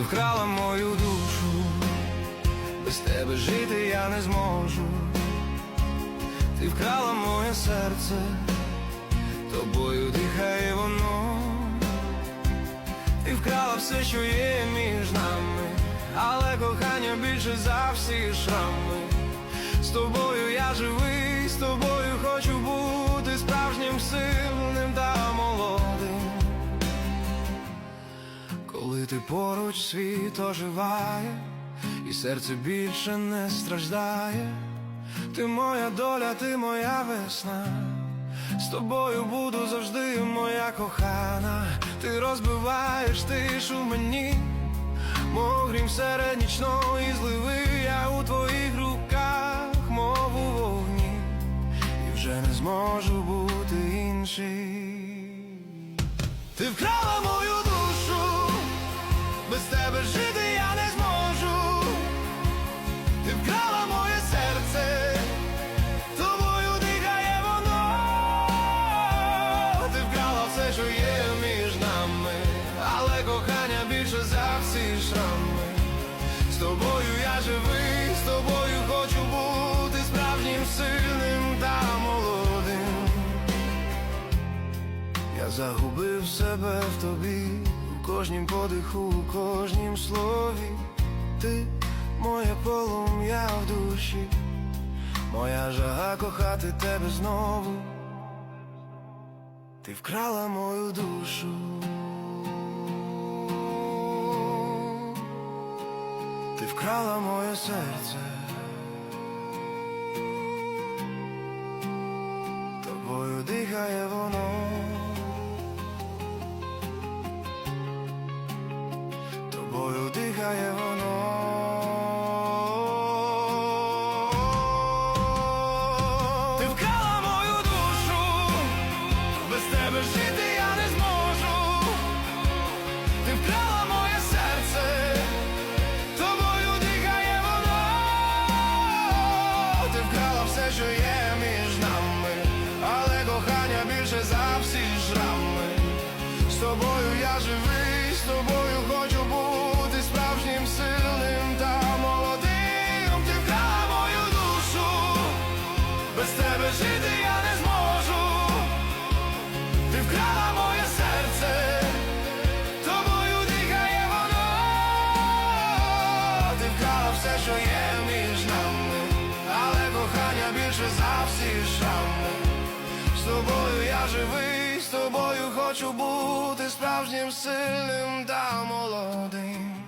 вкрала мою душу, без тебе жити я не зможу. Ти вкрала моє серце, тобою дихає воно. Ти вкрала все, що є між нами, але кохання більше за всі шрами. З тобою я живий, з тобою Ти поруч світ оживає, і серце більше не страждає, ти моя доля, ти моя весна. З тобою буду завжди, моя кохана. Ти розбиваєш тишу мені, мов грім серед нічної зливи, я у твоїх руках, мов у вогні, і вже не зможу бути інший. Ти вкрала мою загубив себе в тобі, у кожнім подиху, у кожнім слові. Ти моє полум'я в душі, моя жага кохати тебе знову. Ти вкрала мою душу. Ти вкрала моє серце. Тобою дихає воно. Ти моє серце, тобою дихає воно. Ти вкрала все, що є більше за всі шрами. З тобою я живий, з тобою хочу бути справжнім сильним та молодим.